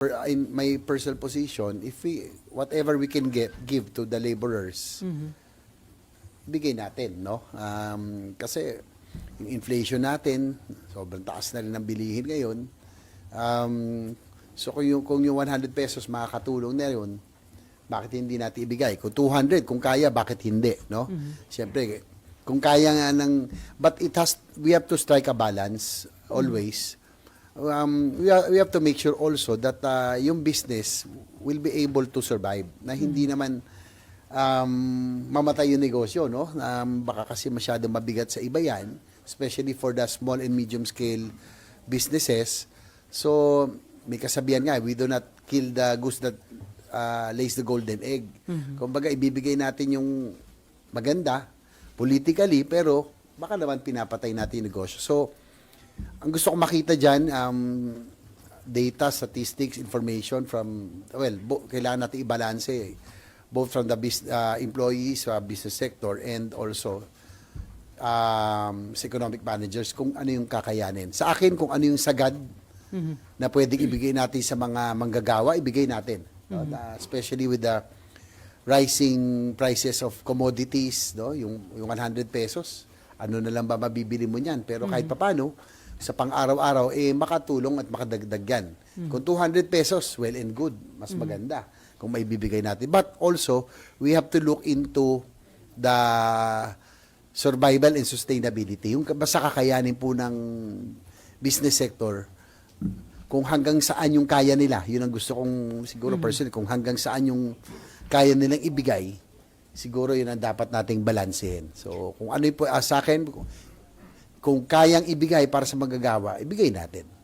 in my personal position, if we, whatever we can get, give to the laborers, bigay natin, no? Um, kasi, yung inflation natin, sobrang taas na rin ang bilihin ngayon. Um, so, kung yung, kung yung 100 pesos makakatulong na yun, bakit hindi natin ibigay? Kung 200, kung kaya, bakit hindi, no? Siyempre, kung kaya nga ng, but it has, we have to strike a balance, always. Um, we, ha- we have to make sure also that uh, yung business will be able to survive, na hindi naman um, mamatay yung negosyo, no? Um, baka kasi masyado mabigat sa iba yan, especially for the small and medium scale businesses. So, may kasabihan nga, we do not kill the goose that uh, lays the golden egg. Kumbaga, ibibigay natin yung maganda, politically, pero baka naman pinapatay natin yung negosyo. So, ang gusto ko makita dyan, um, data, statistics, information from, well, bo- kailangan natin i-balance eh, both from the bus- uh, employees sa business sector and also um, sa economic managers kung ano yung kakayanin. Sa akin, kung ano yung sagad na pwedeng ibigay natin sa mga manggagawa, ibigay natin. No? Na- especially with the rising prices of commodities, no? yung, yung 100 pesos. Ano na lang ba mabibili mo niyan? Pero kahit papano, sa pang-araw-araw, eh, makatulong at makadagdag yan. Kung 200 pesos, well and good. Mas maganda kung may bibigay natin. But also, we have to look into the survival and sustainability. Yung basta kakayanin po ng business sector, kung hanggang saan yung kaya nila. Yun ang gusto kong siguro personally, kung hanggang saan yung kaya nilang ibigay, siguro yun ang dapat nating balansehin. So, kung ano po, ah, sa akin, kung kayang ibigay para sa magagawa, ibigay natin.